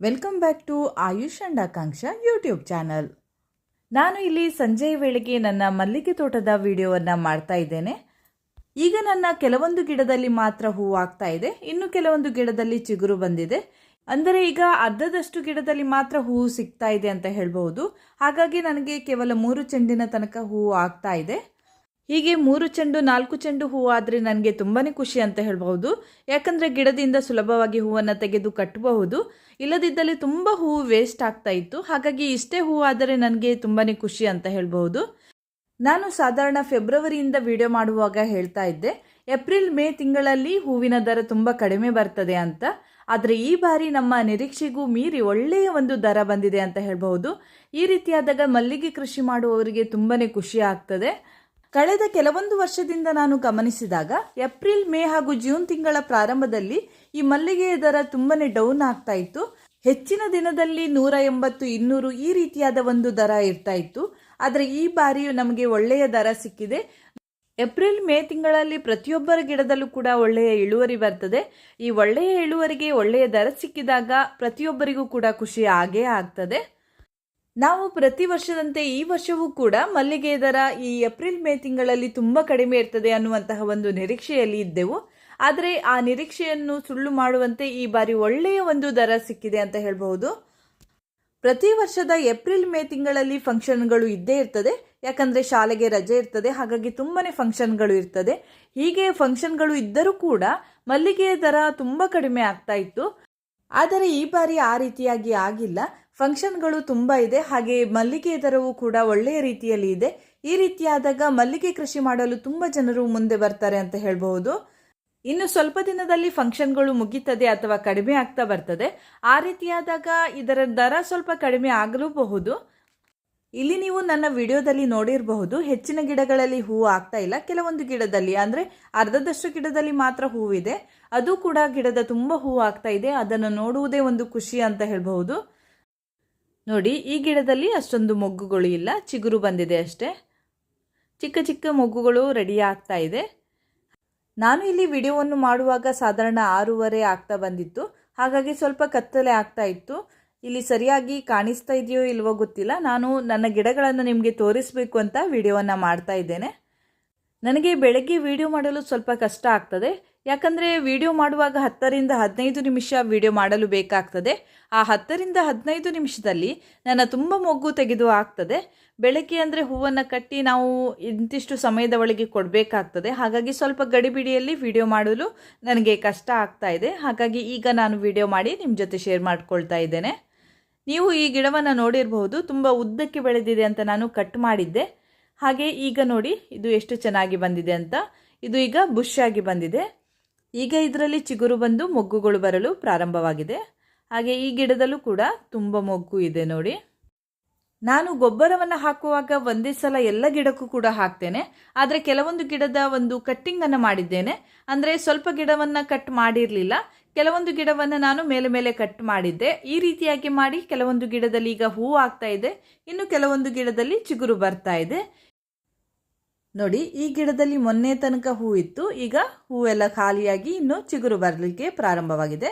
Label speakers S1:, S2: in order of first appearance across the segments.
S1: Welcome back to Ayush and Akanksha YouTube channel ನಾನು ಇಲ್ಲಿ ಸಂಜೆ ವೇಳೆಗೆ ನನ್ನ ಮಲ್ಲಿಗೆ ತೋಟದ ವಿಡಿಯೋವನ್ನು ಮಾಡ್ತಾ ಇದ್ದೇನೆ. ಈಗ ನನ್ನ ಕೆಲವೊಂದು ಗಿಡದಲ್ಲಿ ಮಾತ್ರ ಹೂವು ಆಗ್ತಾ ಇದೆ. ಇನ್ನು ಕೆಲವೊಂದು ಗಿಡದಲ್ಲಿ ಚಿಗುರು ಬಂದಿದೆ. ಅಂದರೆ ಈಗ ಅರ್ಧದಷ್ಟು ಗಿಡದಲ್ಲಿ ಮಾತ್ರ ಹೂವು ಸಿಗ್ತಾ ಇದೆ ಅಂತ ಹೇಳ್ಬೋದು ಹಾಗಾಗಿ ನನಗೆ ಕೇವಲ ಮೂರು ಚೆಂಡಿನ ತನಕ ಹೂವು ಆಗ್ತಾ ಇದೆ. ಹೀಗೆ ಮೂರು ಚೆಂಡು, ನಾಲ್ಕು ಚೆಂಡು ಹೂವು ಆದರೆ ನನಗೆ ತುಂಬಾ ಖುಷಿ ಅಂತ ಹೇಳಬಹುದು. ಯಾಕಂದರೆ ಗಿಡದಿಂದ ಸುಲಭವಾಗಿ ಹೂವನ್ನು ತೆಗೆದು ಕಟ್ಟಬಹುದು ಇಲ್ಲದಿದ್ದಲ್ಲಿ ತುಂಬ ಹೂವು ವೇಸ್ಟ್ ಆಗ್ತಾ ಇತ್ತು. ಹಾಗಾಗಿ ಇಷ್ಟೇ ಹೂವು ಆದರೆ ನನಗೆ ತುಂಬಾ ಖುಷಿ ಅಂತ ಹೇಳಬಹುದು. ನಾನು ಸಾಧಾರಣ ಫೆಬ್ರವರಿಯಿಂದ ವಿಡಿಯೋ ಮಾಡುವಾಗ ಹೇಳ್ತಾ ಇದ್ದೆ, ಏಪ್ರಿಲ್, ಮೇ ತಿಂಗಳಲ್ಲಿ ಹೂವಿನ ದರ ತುಂಬ ಕಡಿಮೆ ಬರ್ತದೆ ಅಂತ. ಆದರೆ ಈ ಬಾರಿ ನಮ್ಮ ನಿರೀಕ್ಷೆಗೂ ಮೀರಿ ಒಳ್ಳೆಯ ಒಂದು ದರ ಬಂದಿದೆ ಅಂತ ಹೇಳಬಹುದು. ಈ ರೀತಿಯಾದಾಗ ಮಲ್ಲಿಗೆ ಕೃಷಿ ಮಾಡುವವರಿಗೆ ತುಂಬಾ ಖುಷಿ ಆಗ್ತದೆ. ಕಳೆದ ಕೆಲವೊಂದು ವರ್ಷದಿಂದ ನಾನು ಗಮನಿಸಿದಾಗ ಏಪ್ರಿಲ್, ಮೇ ಹಾಗೂ ಜೂನ್ ತಿಂಗಳ ಪ್ರಾರಂಭದಲ್ಲಿ ಈ ಮಲ್ಲಿಗೆಯ ದರ ತುಂಬಾನೇ ಡೌನ್ ಆಗ್ತಾ ಇತ್ತು. ಹೆಚ್ಚಿನ ದಿನದಲ್ಲಿ ನೂರ ಎಂಬತ್ತು ಇನ್ನೂರು ಈ ರೀತಿಯಾದ ಒಂದು ದರ ಇರ್ತಾ ಇತ್ತು. ಆದರೆ ಈ ಬಾರಿಯೂ ನಮಗೆ ಒಳ್ಳೆಯ ದರ ಸಿಕ್ಕಿದೆ. ಏಪ್ರಿಲ್, ಮೇ ತಿಂಗಳಲ್ಲಿ ಪ್ರತಿಯೊಬ್ಬರ ಗಿಡದಲ್ಲೂ ಕೂಡ ಒಳ್ಳೆಯ ಇಳುವರಿ ಬರ್ತದೆ. ಈ ಒಳ್ಳೆಯ ಇಳುವರಿಗೆ ಒಳ್ಳೆಯ ದರ ಸಿಕ್ಕಿದಾಗ ಪ್ರತಿಯೊಬ್ಬರಿಗೂ ಕೂಡ ಖುಷಿ ಆಗೇ ಆಗ್ತದೆ. ನಾವು ಪ್ರತಿ ವರ್ಷದಂತೆ ಈ ವರ್ಷವೂ ಕೂಡ ಮಲ್ಲಿಗೆ ದರ ಈ ಏಪ್ರಿಲ್, ಮೇ ತಿಂಗಳಲ್ಲಿ ತುಂಬ ಕಡಿಮೆ ಇರ್ತದೆ ಅನ್ನುವಂತಹ ಒಂದು ನಿರೀಕ್ಷೆಯಲ್ಲಿ ಇದ್ದೆವು. ಆದರೆ ಆ ನಿರೀಕ್ಷೆಯನ್ನು ಸುಳ್ಳು ಮಾಡುವಂತೆ ಈ ಬಾರಿ ಒಳ್ಳೆಯ ಒಂದು ದರ ಸಿಕ್ಕಿದೆ ಅಂತ ಹೇಳಬಹುದು. ಪ್ರತಿ ವರ್ಷದ ಏಪ್ರಿಲ್, ಮೇ ತಿಂಗಳಲ್ಲಿ ಫಂಕ್ಷನ್ಗಳು ಇದ್ದೇ ಇರ್ತದೆ. ಯಾಕಂದರೆ ಶಾಲೆಗೆ ರಜೆ ಇರ್ತದೆ. ಹಾಗಾಗಿ ತುಂಬಾನೇ ಫಂಕ್ಷನ್ಗಳು ಇರ್ತದೆ. ಹೀಗೆ ಫಂಕ್ಷನ್ಗಳು ಇದ್ದರೂ ಕೂಡ ಮಲ್ಲಿಗೆಯ ದರ ತುಂಬ ಕಡಿಮೆ ಆಗ್ತಾ ಇತ್ತು. ಆದರೆ ಈ ಬಾರಿ ಆ ರೀತಿಯಾಗಿ ಆಗಿಲ್ಲ. ಫಂಕ್ಷನ್ಗಳು ತುಂಬ ಇದೆ. ಹಾಗೆ ಮಲ್ಲಿಗೆ ದರವು ಕೂಡ ಒಳ್ಳೆಯ ರೀತಿಯಲ್ಲಿ ಇದೆ. ಈ ರೀತಿಯಾದಾಗ ಮಲ್ಲಿಗೆ ಕೃಷಿ ಮಾಡಲು ತುಂಬ ಜನರು ಮುಂದೆ ಬರ್ತಾರೆ ಅಂತ ಹೇಳಬಹುದು. ಇನ್ನು ಸ್ವಲ್ಪ ದಿನದಲ್ಲಿ ಫಂಕ್ಷನ್ಗಳು ಮುಗೀತದೆ ಅಥವಾ ಕಡಿಮೆ ಆಗ್ತಾ ಬರ್ತದೆ. ಆ ರೀತಿಯಾದಾಗ ಇದರ ದರ ಸ್ವಲ್ಪ ಕಡಿಮೆ ಆಗಲೂಬಹುದು. ಇಲ್ಲಿ ನೀವು ನನ್ನ ವಿಡಿಯೋದಲ್ಲಿ ನೋಡಿರಬಹುದು, ಹೆಚ್ಚಿನ ಗಿಡಗಳಲ್ಲಿ ಹೂವು ಆಗ್ತಾ ಇಲ್ಲ. ಕೆಲವೊಂದು ಗಿಡದಲ್ಲಿ, ಅಂದರೆ ಅರ್ಧದಷ್ಟು ಗಿಡದಲ್ಲಿ ಮಾತ್ರ ಹೂವಿದೆ. ಅದು ಕೂಡ ಗಿಡದ ತುಂಬ ಹೂವು ಆಗ್ತಾ ಇದೆ. ಅದನ್ನು ನೋಡುವುದೇ ಒಂದು ಖುಷಿ ಅಂತ ಹೇಳಬಹುದು. ನೋಡಿ, ಈ ಗಿಡದಲ್ಲಿ ಅಷ್ಟೊಂದು ಮೊಗ್ಗುಗಳು ಇಲ್ಲ. ಚಿಗುರು ಬಂದಿದೆ ಅಷ್ಟೇ. ಚಿಕ್ಕ ಚಿಕ್ಕ ಮೊಗ್ಗುಗಳು ರೆಡಿ ಆಗ್ತಾ ಇದೆ. ನಾನು ಇಲ್ಲಿ ವಿಡಿಯೋವನ್ನು ಮಾಡುವಾಗ ಸಾಧಾರಣ ಆರೂವರೆ ಆಗ್ತಾ ಬಂದಿತ್ತು. ಹಾಗಾಗಿ ಸ್ವಲ್ಪ ಕತ್ತಲೆ ಆಗ್ತಾ ಇತ್ತು. ಇಲ್ಲಿ ಸರಿಯಾಗಿ ಕಾಣಿಸ್ತಾ ಇದೆಯೋ ಇಲ್ವೋ ಗೊತ್ತಿಲ್ಲ. ನಾನು ನನ್ನ ಗಿಡಗಳನ್ನು ನಿಮಗೆ ತೋರಿಸಬೇಕು ಅಂತ ವಿಡಿಯೋವನ್ನು ಮಾಡ್ತಾ ಇದ್ದೇನೆ. ನನಗೆ ಬೆಳಗ್ಗೆ ವಿಡಿಯೋ ಮಾಡಲು ಸ್ವಲ್ಪ ಕಷ್ಟ ಆಗ್ತದೆ. ಯಾಕಂದರೆ ವಿಡಿಯೋ ಮಾಡುವಾಗ ಹತ್ತರಿಂದ ಹದಿನೈದು ನಿಮಿಷ ವಿಡಿಯೋ ಮಾಡಲು ಬೇಕಾಗ್ತದೆ. ಆ ಹತ್ತರಿಂದ ಹದಿನೈದು ನಿಮಿಷದಲ್ಲಿ ನನ್ನ ತುಂಬ ಮೊಗ್ಗು ತೆಗೆದು ಆಗ್ತದೆ ಬೆಳಗ್ಗೆ ಅಂದರೆ ಹೂವನ್ನು ಕಟ್ಟಿ ನಾವು ಇಂತಿಷ್ಟು ಸಮಯದ ಒಳಗೆ ಕೊಡಬೇಕಾಗ್ತದೆ. ಹಾಗಾಗಿ ಸ್ವಲ್ಪ ಗಡಿಬಿಡಿಯಲ್ಲಿ ವಿಡಿಯೋ ಮಾಡಲು ನನಗೆ ಕಷ್ಟ ಆಗ್ತಾ ಇದೆ. ಹಾಗಾಗಿ ಈಗ ನಾನು ವಿಡಿಯೋ ಮಾಡಿ ನಿಮ್ಮ ಜೊತೆ ಶೇರ್ ಮಾಡ್ಕೊಳ್ತಾ ಇದ್ದೇನೆ. ನೀವು ಈ ಗಿಡವನ್ನು ನೋಡಿರಬಹುದು. ತುಂಬ ಉದ್ದಕ್ಕೆ ಬೆಳೆದಿದೆ ಅಂತ ನಾನು ಕಟ್ ಮಾಡಿದ್ದೆ. ಹಾಗೆ ಈಗ ನೋಡಿ, ಇದು ಎಷ್ಟು ಚೆನ್ನಾಗಿ ಬಂದಿದೆ ಅಂತ. ಇದು ಈಗ ಬುಷ್ ಆಗಿ ಬಂದಿದೆ. ಈಗ ಇದರಲ್ಲಿ ಚಿಗುರು ಬಂದು ಮೊಗ್ಗುಗಳು ಬರಲು ಪ್ರಾರಂಭವಾಗಿದೆ. ಹಾಗೆ ಈ ಗಿಡದಲ್ಲೂ ಕೂಡ ತುಂಬ ಮೊಗ್ಗು ಇದೆ ನೋಡಿ. ನಾನು ಗೊಬ್ಬರವನ್ನು ಹಾಕುವಾಗ ಒಂದೇ ಸಲ ಎಲ್ಲ ಗಿಡಕ್ಕೂ ಕೂಡ ಹಾಕ್ತೇನೆ. ಆದರೆ ಕೆಲವೊಂದು ಗಿಡದ ಒಂದು ಕಟ್ಟಿಂಗನ್ನು ಮಾಡಿದ್ದೇನೆ. ಅಂದರೆ ಸ್ವಲ್ಪ ಗಿಡವನ್ನು ಕಟ್ ಮಾಡಿರಲಿಲ್ಲ. ಕೆಲವೊಂದು ಗಿಡವನ್ನು ನಾನು ಮೇಲೆ ಮೇಲೆ ಕಟ್ ಮಾಡಿದ್ದೆ. ಈ ರೀತಿಯಾಗಿ ಮಾಡಿ ಕೆಲವೊಂದು ಗಿಡದಲ್ಲಿ ಈಗ ಹೂವು ಆಗ್ತಾ ಇದೆ. ಇನ್ನು ಕೆಲವೊಂದು ಗಿಡದಲ್ಲಿ ಚಿಗುರು ಬರ್ತಾ ಇದೆ. ನೋಡಿ, ಈ ಗಿಡದಲ್ಲಿ ಮೊನ್ನೆ ತನಕ ಹೂ ಇತ್ತು. ಈಗ ಹೂವೆಲ್ಲ ಖಾಲಿಯಾಗಿ ಇನ್ನು ಚಿಗುರು ಬರಲಿಕ್ಕೆ ಪ್ರಾರಂಭವಾಗಿದೆ.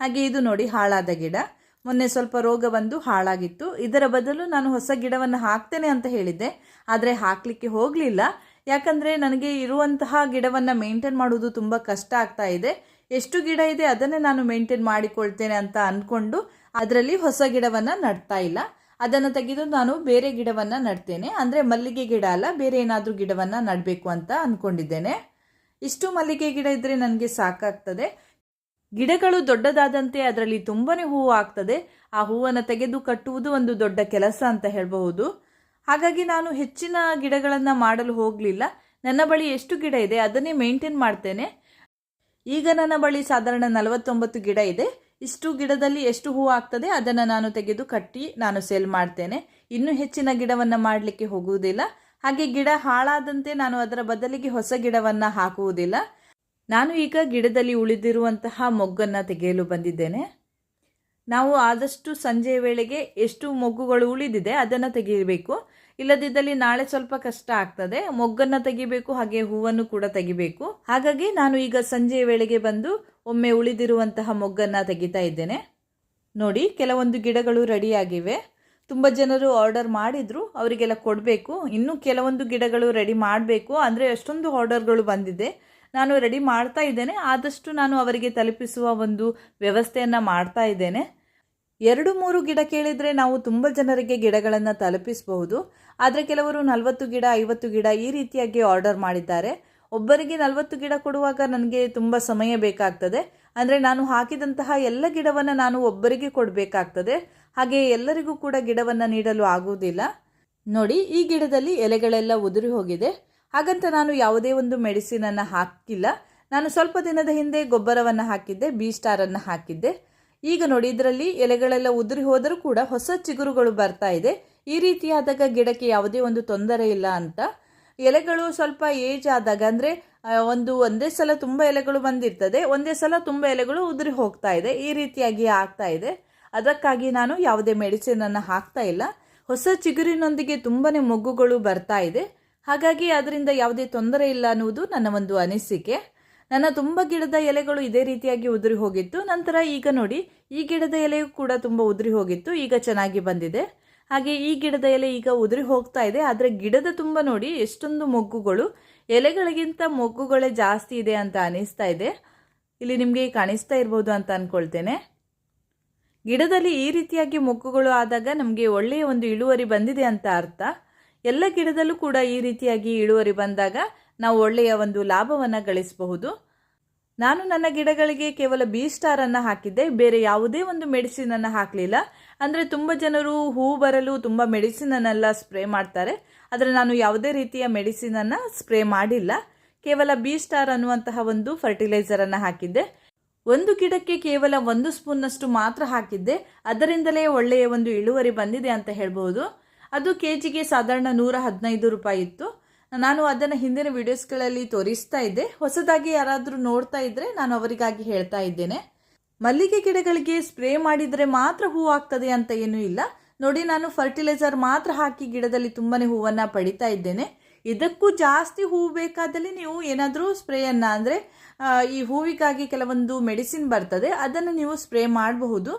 S1: ಹಾಗೆ ಇದು ನೋಡಿ, ಹಾಳಾದ ಗಿಡ. ಮೊನ್ನೆ ಸ್ವಲ್ಪ ರೋಗ ಬಂದು ಹಾಳಾಗಿತ್ತು. ಇದರ ಬದಲು ನಾನು ಹೊಸ ಗಿಡವನ್ನು ಹಾಕ್ತೇನೆ ಅಂತ ಹೇಳಿದ್ದೆ. ಆದರೆ ಹಾಕಲಿಕ್ಕೆ ಹೋಗಲಿಲ್ಲ. ಯಾಕಂದರೆ ನನಗೆ ಇರುವಂತಹ ಗಿಡವನ್ನು ಮೇಂಟೈನ್ ಮಾಡೋದು ತುಂಬ ಕಷ್ಟ ಆಗ್ತಾ ಇದೆ. ಎಷ್ಟು ಗಿಡ ಇದೆ ಅದನ್ನೇ ನಾನು ಮೇಂಟೈನ್ ಮಾಡಿಕೊಳ್ತೇನೆ ಅಂತ ಅಂದ್ಕೊಂಡು ಅದರಲ್ಲಿ ಹೊಸ ಗಿಡವನ್ನು ನಡ್ತಾ ಇಲ್ಲ. ಅದನ್ನು ತೆಗೆದು ನಾನು ಬೇರೆ ಗಿಡವನ್ನು ನಡ್ತೇನೆ. ಅಂದರೆ ಮಲ್ಲಿಗೆ ಗಿಡ ಅಲ್ಲ, ಬೇರೆ ಏನಾದರೂ ಗಿಡವನ್ನು ನೆಡಬೇಕು ಅಂತ ಅಂದ್ಕೊಂಡಿದ್ದೇನೆ ಇಷ್ಟು ಮಲ್ಲಿಗೆ ಗಿಡ ಇದ್ದರೆ ನನಗೆ ಸಾಕಾಗ್ತದೆ. ಗಿಡಗಳು ದೊಡ್ಡದಾದಂತೆ ಅದರಲ್ಲಿ ತುಂಬಾ ಹೂವು ಆಗ್ತದೆ. ಆ ಹೂವನ್ನು ತೆಗೆದು ಕಟ್ಟುವುದು ಒಂದು ದೊಡ್ಡ ಕೆಲಸ ಅಂತ ಹೇಳಬಹುದು. ಹಾಗಾಗಿ ನಾನು ಹೆಚ್ಚಿನ ಗಿಡಗಳನ್ನು ಮಾಡಲು ಹೋಗಲಿಲ್ಲ. ನನ್ನ ಬಳಿ ಎಷ್ಟು ಗಿಡ ಇದೆ ಅದನ್ನೇ ಮೇಂಟೈನ್ ಮಾಡ್ತೇನೆ. ಈಗ ನನ್ನ ಬಳಿ ಸಾಧಾರಣ ನಲವತ್ತೊಂಬತ್ತು ಗಿಡ ಇದೆ. ಇಷ್ಟು ಗಿಡದಲ್ಲಿ ಎಷ್ಟು ಹೂವು ಆಗ್ತದೆ ಅದನ್ನು ನಾನು ತೆಗೆದು ಕಟ್ಟಿ ನಾನು ಸೇಲ್ ಮಾಡ್ತೇನೆ. ಇನ್ನೂ ಹೆಚ್ಚಿನ ಗಿಡವನ್ನು ಮಾಡಲಿಕ್ಕೆ ಹೋಗುವುದಿಲ್ಲ. ಹಾಗೆ ಗಿಡ ಹಾಳಾದಂತೆ ನಾನು ಅದರ ಬದಲಿಗೆ ಹೊಸ ಗಿಡವನ್ನು ಹಾಕುವುದಿಲ್ಲ. ನಾನು ಈಗ ಗಿಡದಲ್ಲಿ ಉಳಿದಿರುವಂತಹ ಮೊಗ್ಗನ್ನು ತೆಗೆಯಲು ಬಂದಿದ್ದೇನೆ. ನಾವು ಆದಷ್ಟು ಸಂಜೆ ವೇಳೆಗೆ ಎಷ್ಟು ಮೊಗ್ಗುಗಳು ಉಳಿದಿದೆ ಅದನ್ನು ತೆಗೆಯಬೇಕು. ಇಲ್ಲದಿದ್ದಲ್ಲಿ ನಾಳೆ ಸ್ವಲ್ಪ ಕಷ್ಟ ಆಗ್ತದೆ. ಮೊಗ್ಗನ್ನು ತೆಗಿಬೇಕು, ಹಾಗೆ ಹೂವನ್ನು ಕೂಡ ತೆಗಿಬೇಕು. ಹಾಗಾಗಿ ನಾನು ಈಗ ಸಂಜೆ ವೇಳೆಗೆ ಬಂದು ಒಮ್ಮೆ ಉಳಿದಿರುವಂತಹ ಮೊಗ್ಗನ್ನು ತೆಗಿತಾ ಇದ್ದೇನೆ. ನೋಡಿ, ಕೆಲವೊಂದು ಗಿಡಗಳು ರೆಡಿಯಾಗಿವೆ. ತುಂಬ ಜನರು ಆರ್ಡರ್ ಮಾಡಿದರು, ಅವರಿಗೆಲ್ಲ ಕೊಡಬೇಕು. ಇನ್ನೂ ಕೆಲವೊಂದು ಗಿಡಗಳು ರೆಡಿ ಮಾಡಬೇಕು. ಅಂದರೆ ಅಷ್ಟೊಂದು ಆರ್ಡರ್ಗಳು ಬಂದಿದೆ. ನಾನು ರೆಡಿ ಮಾಡ್ತಾ ಇದ್ದೇನೆ. ಆದಷ್ಟು ನಾನು ಅವರಿಗೆ ತಲುಪಿಸುವ ಒಂದು ವ್ಯವಸ್ಥೆಯನ್ನು ಮಾಡ್ತಾ ಇದ್ದೇನೆ. ಎರಡು ಮೂರು ಗಿಡ ಕೇಳಿದರೆ ನಾವು ತುಂಬ ಜನರಿಗೆ ಗಿಡಗಳನ್ನು ತಲುಪಿಸಬಹುದು. ಆದರೆ ಕೆಲವರು ನಲವತ್ತು ಗಿಡ, ಐವತ್ತು ಗಿಡ ಈ ರೀತಿಯಾಗಿ ಆರ್ಡರ್ ಮಾಡಿದ್ದಾರೆ. ಒಬ್ಬರಿಗೆ ನಲವತ್ತು ಗಿಡ ಕೊಡುವಾಗ ನನಗೆ ತುಂಬ ಸಮಯ ಬೇಕಾಗ್ತದೆ. ಅಂದರೆ ನಾನು ಹಾಕಿದಂತಹ ಎಲ್ಲ ಗಿಡವನ್ನು ನಾನು ಒಬ್ಬರಿಗೆ ಕೊಡಬೇಕಾಗ್ತದೆ. ಹಾಗೆ ಎಲ್ಲರಿಗೂ ಕೂಡ ಗಿಡವನ್ನು ನೀಡಲು ಆಗುವುದಿಲ್ಲ. ನೋಡಿ, ಈ ಗಿಡದಲ್ಲಿ ಎಲೆಗಳೆಲ್ಲ ಉದುರಿ ಹೋಗಿದೆ. ಹಾಗಂತ ನಾನು ಯಾವುದೇ ಒಂದು ಮೆಡಿಸಿನನ್ನು ಹಾಕಿಲ್ಲ. ನಾನು ಸ್ವಲ್ಪ ದಿನದ ಹಿಂದೆ ಗೊಬ್ಬರವನ್ನು ಹಾಕಿದ್ದೆ, ಬಿ ಸ್ಟಾರನ್ನು ಹಾಕಿದ್ದೆ. ಈಗ ನೋಡಿ, ಇದರಲ್ಲಿ ಎಲೆಗಳೆಲ್ಲ ಉದುರಿ ಹೋದರೂ ಕೂಡ ಹೊಸ ಚಿಗುರುಗಳು ಬರ್ತಾ ಇದೆ. ಈ ರೀತಿಯಾದಾಗ ಗಿಡಕ್ಕೆ ಯಾವುದೇ ಒಂದು ತೊಂದರೆ ಇಲ್ಲ ಅಂತ ಎಲೆಗಳು ಸ್ವಲ್ಪ ಏಜ್ ಆದಾಗ, ಅಂದರೆ ಒಂದು, ಒಂದೇ ಸಲ ತುಂಬ ಎಲೆಗಳು ಬಂದಿರ್ತದೆ, ಒಂದೇ ಸಲ ತುಂಬ ಎಲೆಗಳು ಉದುರಿ ಹೋಗ್ತಾ ಇದೆ, ಈ ರೀತಿಯಾಗಿ ಆಗ್ತಾ ಇದೆ. ಅದಕ್ಕಾಗಿ ನಾನು ಯಾವುದೇ ಮೆಡಿಸಿನನ್ನು ಹಾಕ್ತಾ ಇಲ್ಲ. ಹೊಸ ಚಿಗುರಿನೊಂದಿಗೆ ತುಂಬಾ ಮೊಗ್ಗುಗಳು ಬರ್ತಾ ಇದೆ. ಹಾಗಾಗಿ ಅದರಿಂದ ಯಾವುದೇ ತೊಂದರೆ ಇಲ್ಲ ಅನ್ನುವುದು ನನ್ನ ಒಂದು ಅನಿಸಿಕೆ. ನನ್ನ ತುಂಬ ಗಿಡದ ಎಲೆಗಳು ಇದೇ ರೀತಿಯಾಗಿ ಉದುರಿ ಹೋಗಿತ್ತು. ನಂತರ ಈಗ ನೋಡಿ, ಈ ಗಿಡದ ಎಲೆಯು ಕೂಡ ತುಂಬ ಉದುರಿ ಹೋಗಿತ್ತು, ಈಗ ಚೆನ್ನಾಗಿ ಬಂದಿದೆ. ಹಾಗೆ ಈ ಗಿಡದ ಎಲೆ ಈಗ ಉದುರಿ ಹೋಗ್ತಾ ಇದೆ, ಆದರೆ ಗಿಡದ ತುಂಬ ನೋಡಿ ಎಷ್ಟೊಂದು ಮೊಗ್ಗುಗಳು, ಎಲೆಗಳಿಗಿಂತ ಮೊಗ್ಗುಗಳೇ ಜಾಸ್ತಿ ಇದೆ ಅಂತ ಅನಿಸ್ತಾ ಇದೆ. ಇಲ್ಲಿ ನಿಮಗೆ ಕಾಣಿಸ್ತಾ ಇರ್ಬೋದು ಅಂತ ಅಂದ್ಕೊಳ್ತೇನೆ ಗಿಡದಲ್ಲಿ ಈ ರೀತಿಯಾಗಿ ಮೊಗ್ಗುಗಳು ಆದಾಗ ನಮಗೆ ಒಳ್ಳೆಯ ಒಂದು ಇಳುವರಿ ಬಂದಿದೆ ಅಂತ ಅರ್ಥ. ಎಲ್ಲ ಗಿಡದಲ್ಲೂ ಕೂಡ ಈ ರೀತಿಯಾಗಿ ಇಳುವರಿ ಬಂದಾಗ ನಾವು ಒಳ್ಳೆಯ ಒಂದು ಲಾಭವನ್ನು ಗಳಿಸಬಹುದು. ನಾನು ನನ್ನ ಗಿಡಗಳಿಗೆ ಕೇವಲ ಬಿ ಸ್ಟಾರನ್ನು ಹಾಕಿದ್ದೆ. ಬೇರೆ ಯಾವುದೇ ಒಂದು ಮೆಡಿಸಿನನ್ನು ಹಾಕಲಿಲ್ಲ. ಅಂದರೆ ತುಂಬ ಜನರು ಹೂ ಬರಲು ತುಂಬ ಮೆಡಿಸಿನನ್ನೆಲ್ಲ ಸ್ಪ್ರೇ ಮಾಡ್ತಾರೆ. ಆದರೆ ನಾನು ಯಾವುದೇ ರೀತಿಯ ಮೆಡಿಸಿನನ್ನು ಸ್ಪ್ರೇ ಮಾಡಿಲ್ಲ. ಕೇವಲ ಬಿ ಸ್ಟಾರ್ ಅನ್ನುವಂತಹ ಒಂದು ಫರ್ಟಿಲೈಸರನ್ನು ಹಾಕಿದ್ದೆ. ಒಂದು ಗಿಡಕ್ಕೆ ಕೇವಲ ಒಂದು ಸ್ಪೂನ್ನಷ್ಟು ಮಾತ್ರ ಹಾಕಿದ್ದೆ. ಅದರಿಂದಲೇ ಒಳ್ಳೆಯ ಒಂದು ಇಳುವರಿ ಬಂದಿದೆ ಅಂತ ಹೇಳ್ಬೋದು. ಅದು ಕೆ ಜಿಗೆ ಸಾಧಾರಣ ನೂರ ಹದಿನೈದು ರೂಪಾಯಿ ಇತ್ತು. ನಾನು ಅದನ್ನು ಹಿಂದಿನ ವಿಡಿಯೋಸ್ಗಳಲ್ಲಿ ತೋರಿಸ್ತಾ ಇದ್ದೆ. ಹೊಸದಾಗಿ ಯಾರಾದರೂ ನೋಡ್ತಾ ಇದ್ದರೆ ನಾನು ಅವರಿಗಾಗಿ ಹೇಳ್ತಾ ಇದ್ದೇನೆ. ಮಲ್ಲಿಗೆ ಗಿಡಗಳಿಗೆ ಸ್ಪ್ರೇ ಮಾಡಿದರೆ ಮಾತ್ರ ಹೂವು ಆಗ್ತದೆ ಅಂತ ಏನೂ ಇಲ್ಲ. ನೋಡಿ, ನಾನು ಫರ್ಟಿಲೈಸರ್ ಮಾತ್ರ ಹಾಕಿ ಗಿಡದಲ್ಲಿ ತುಂಬಾ ಹೂವನ್ನು ಪಡಿತಾ ಇದ್ದೇನೆ. ಇದಕ್ಕೂ ಜಾಸ್ತಿ ಹೂವು ಬೇಕಾದಲ್ಲಿ ನೀವು ಏನಾದರೂ ಸ್ಪ್ರೇಯನ್ನು ಅಂದರೆ ಈ ಹೂವಿಗಾಗಿ ಕೆಲವೊಂದು ಮೆಡಿಸಿನ್ ಬರ್ತದೆ, ಅದನ್ನು ನೀವು ಸ್ಪ್ರೇ ಮಾಡಬಹುದು.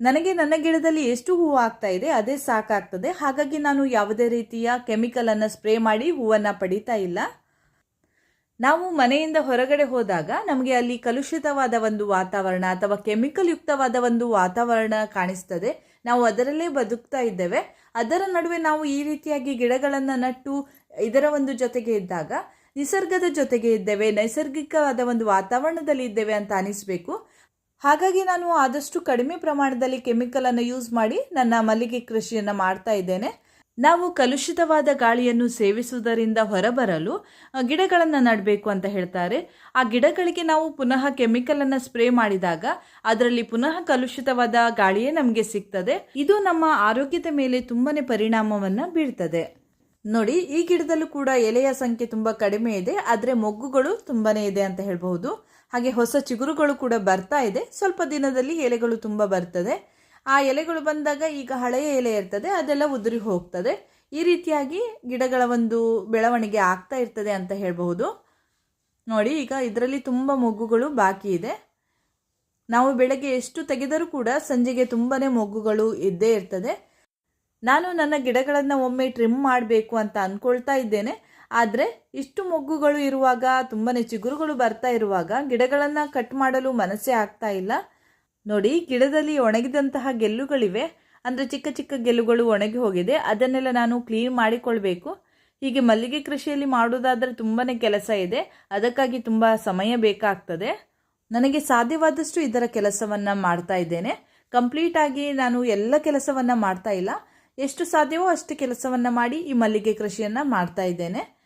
S1: ನನಗೆ ನನ್ನ ಗಿಡದಲ್ಲಿ ಎಷ್ಟು ಹೂವು ಆಗ್ತಾ ಇದೆ, ಅದೇ ಸಾಕಾಗ್ತದೆ. ಹಾಗಾಗಿ ನಾನು ಯಾವುದೇ ರೀತಿಯ ಕೆಮಿಕಲನ್ನು ಸ್ಪ್ರೇ ಮಾಡಿ ಹೂವನ್ನು ಪಡಿತಾ ಇಲ್ಲ. ನಾವು ಮನೆಯಿಂದ ಹೊರಗಡೆ ಹೋದಾಗ ನಮಗೆ ಅಲ್ಲಿ ಕಲುಷಿತವಾದ ಒಂದು ವಾತಾವರಣ ಅಥವಾ ಕೆಮಿಕಲ್ ಯುಕ್ತವಾದ ಒಂದು ವಾತಾವರಣ ಕಾಣಿಸ್ತದೆ. ನಾವು ಅದರಲ್ಲೇ ಬದುಕ್ತಾ ಇದ್ದೇವೆ. ಅದರ ನಡುವೆ ನಾವು ಈ ರೀತಿಯಾಗಿ ಗಿಡಗಳನ್ನು ನಟ್ಟು ಇದರ ಒಂದು ಜೊತೆಗೆ ಇದ್ದಾಗ ನಿಸರ್ಗದ ಜೊತೆಗೆ ಇದ್ದೇವೆ. ನೈಸರ್ಗಿಕವಾದ ಒಂದು ವಾತಾವರಣದಲ್ಲಿ ಇದ್ದೇವೆ ಅಂತ ಅನಿಸ್ಬೇಕು. ಹಾಗಾಗಿ ನಾನು ಆದಷ್ಟು ಕಡಿಮೆ ಪ್ರಮಾಣದಲ್ಲಿ ಕೆಮಿಕಲನ್ನು ಯೂಸ್ ಮಾಡಿ ನನ್ನ ಮಲ್ಲಿಗೆ ಕೃಷಿಯನ್ನು ಮಾಡ್ತಾ ಇದ್ದೇನೆ. ನಾವು ಕಲುಷಿತವಾದ ಗಾಳಿಯನ್ನು ಸೇವಿಸುವುದರಿಂದ ಹೊರಬರಲು ಗಿಡಗಳನ್ನು ನಡಬೇಕು ಅಂತ ಹೇಳ್ತಾರೆ. ಆ ಗಿಡಗಳಿಗೆ ನಾವು ಪುನಃ ಕೆಮಿಕಲನ್ನು ಸ್ಪ್ರೇ ಮಾಡಿದಾಗ ಅದರಲ್ಲಿ ಪುನಃ ಕಲುಷಿತವಾದ ಗಾಳಿಯೇ ನಮಗೆ ಸಿಗ್ತದೆ. ಇದು ನಮ್ಮ ಆರೋಗ್ಯದ ಮೇಲೆ ತುಂಬಾನೇ ಪರಿಣಾಮವನ್ನು ಬೀಳ್ತದೆ. ನೋಡಿ, ಈ ಗಿಡದಲ್ಲೂ ಕೂಡ ಎಲೆಯ ಸಂಖ್ಯೆ ತುಂಬ ಕಡಿಮೆ ಇದೆ, ಆದರೆ ಮೊಗ್ಗುಗಳು ತುಂಬಾನೇ ಇದೆ ಅಂತ ಹೇಳ್ಬಹುದು. ಹಾಗೆ ಹೊಸ ಚಿಗುರುಗಳು ಕೂಡ ಬರ್ತಾ ಇದೆ. ಸ್ವಲ್ಪ ದಿನದಲ್ಲಿ ಎಲೆಗಳು ತುಂಬ ಬರ್ತದೆ. ಆ ಎಲೆಗಳು ಬಂದಾಗ ಈಗ ಹಳೆಯ ಎಲೆ ಇರ್ತದೆ, ಅದೆಲ್ಲ ಉದುರಿ ಹೋಗ್ತದೆ. ಈ ರೀತಿಯಾಗಿ ಗಿಡಗಳ ಒಂದು ಬೆಳವಣಿಗೆ ಆಗ್ತಾ ಇರ್ತದೆ ಅಂತ ಹೇಳಬಹುದು. ನೋಡಿ, ಈಗ ಇದರಲ್ಲಿ ತುಂಬ ಮೊಗ್ಗುಗಳು ಬಾಕಿ ಇದೆ. ನಾವು ಬೆಳಗ್ಗೆ ಎಷ್ಟು ತೆಗೆದರೂ ಕೂಡ ಸಂಜೆಗೆ ತುಂಬಾ ಮೊಗ್ಗುಗಳು ಇದ್ದೇ ಇರ್ತದೆ. ನಾನು ನನ್ನ ಗಿಡಗಳನ್ನು ಒಮ್ಮೆ ಟ್ರಿಮ್ ಮಾಡಬೇಕು ಅಂತ ಅಂದ್ಕೊಳ್ತಾ ಇದ್ದೇನೆ. ಆದರೆ ಇಷ್ಟು ಮೊಗ್ಗುಗಳು ಇರುವಾಗ ತುಂಬಾ ಚಿಗುರುಗಳು ಬರ್ತಾ ಇರುವಾಗ ಗಿಡಗಳನ್ನು ಕಟ್ ಮಾಡಲು ಮನಸ್ಸೇ ಆಗ್ತಾ ಇಲ್ಲ. ನೋಡಿ, ಗಿಡದಲ್ಲಿ ಒಣಗಿದಂತಹ ಗೆಲ್ಲುಗಳಿವೆ. ಅಂದರೆ ಚಿಕ್ಕ ಚಿಕ್ಕ ಗೆಲ್ಲುಗಳು ಒಣಗಿ ಹೋಗಿದೆ. ಅದನ್ನೆಲ್ಲ ನಾನು ಕ್ಲೀನ್ ಮಾಡಿಕೊಳ್ಬೇಕು. ಹೀಗೆ ಮಲ್ಲಿಗೆ ಕೃಷಿಯಲ್ಲಿ ಮಾಡೋದಾದರೆ ತುಂಬಾ ಕೆಲಸ ಇದೆ. ಅದಕ್ಕಾಗಿ ತುಂಬ ಸಮಯ ಬೇಕಾಗ್ತದೆ. ನನಗೆ ಸಾಧ್ಯವಾದಷ್ಟು ಇದರ ಕೆಲಸವನ್ನು ಮಾಡ್ತಾ ಇದ್ದೇನೆ. ಕಂಪ್ಲೀಟಾಗಿ ನಾನು ಎಲ್ಲ ಕೆಲಸವನ್ನು ಮಾಡ್ತಾ ಇಲ್ಲ. ಎಷ್ಟು ಸಾಧ್ಯವೋ ಅಷ್ಟು ಕೆಲಸವನ್ನು ಮಾಡಿ ಈ ಮಲ್ಲಿಗೆ ಕೃಷಿಯನ್ನು ಮಾಡ್ತಾ ಇದ್ದೇನೆ.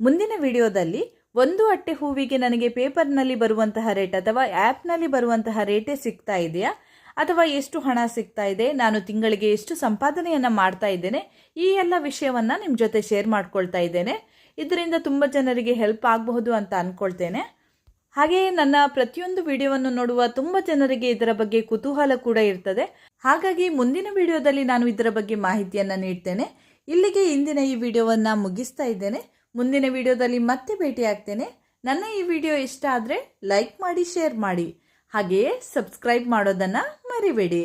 S1: ಮುಂದಿನ ವಿಡಿಯೋದಲ್ಲಿ ಒಂದು ಅಟ್ಟೆ ಹೂವಿಗೆ ನನಗೆ ಪೇಪರ್ನಲ್ಲಿ ಬರುವಂತಹ ರೇಟ್ ಅಥವಾ ಆ್ಯಪ್ನಲ್ಲಿ ಬರುವಂತಹ ರೇಟೇ ಸಿಗ್ತಾ ಇದೆಯಾ? ಅಥವಾ ಎಷ್ಟು ಹಣ ಸಿಗ್ತಾ ಇದೆ? ನಾನು ತಿಂಗಳಿಗೆ ಎಷ್ಟು ಸಂಪಾದನೆಯನ್ನು ಮಾಡ್ತಾ ಇದ್ದೇನೆ? ಈ ಎಲ್ಲ ವಿಷಯವನ್ನು ನಿಮ್ಮ ಜೊತೆ ಶೇರ್ ಮಾಡ್ಕೊಳ್ತಾ ಇದ್ದೇನೆ. ಇದರಿಂದ ತುಂಬ ಜನರಿಗೆ ಹೆಲ್ಪ್ ಆಗಬಹುದು ಅಂತ ಅಂದ್ಕೊಳ್ತೇನೆ ಹಾಗೆಯೇ ನನ್ನ ಪ್ರತಿಯೊಂದು ವಿಡಿಯೋವನ್ನು ನೋಡುವ ತುಂಬ ಜನರಿಗೆ ಇದರ ಬಗ್ಗೆ ಕುತೂಹಲ ಕೂಡ ಇರ್ತದೆ. ಹಾಗಾಗಿ ಮುಂದಿನ ವಿಡಿಯೋದಲ್ಲಿ ನಾನು ಇದರ ಬಗ್ಗೆ ಮಾಹಿತಿಯನ್ನು ನೀಡ್ತೇನೆ. ಇಲ್ಲಿಗೆ ಇಂದಿನ ಈ ವಿಡಿಯೋವನ್ನು ಮುಗಿಸ್ತಾ ಇದ್ದೇನೆ. ಮುಂದಿನ ವಿಡಿಯೋದಲ್ಲಿ ಮತ್ತೆ ಭೇಟಿ ಆಗ್ತೇನೆ ನನ್ನ ಈ ವಿಡಿಯೋ ಇಷ್ಟ ಆದರೆ ಲೈಕ್ ಮಾಡಿ, ಶೇರ್ ಮಾಡಿ. ಹಾಗೆಯೇ ಸಬ್ಸ್ಕ್ರೈಬ್ ಮಾಡೋದನ್ನು ಮರಿಬೇಡಿ.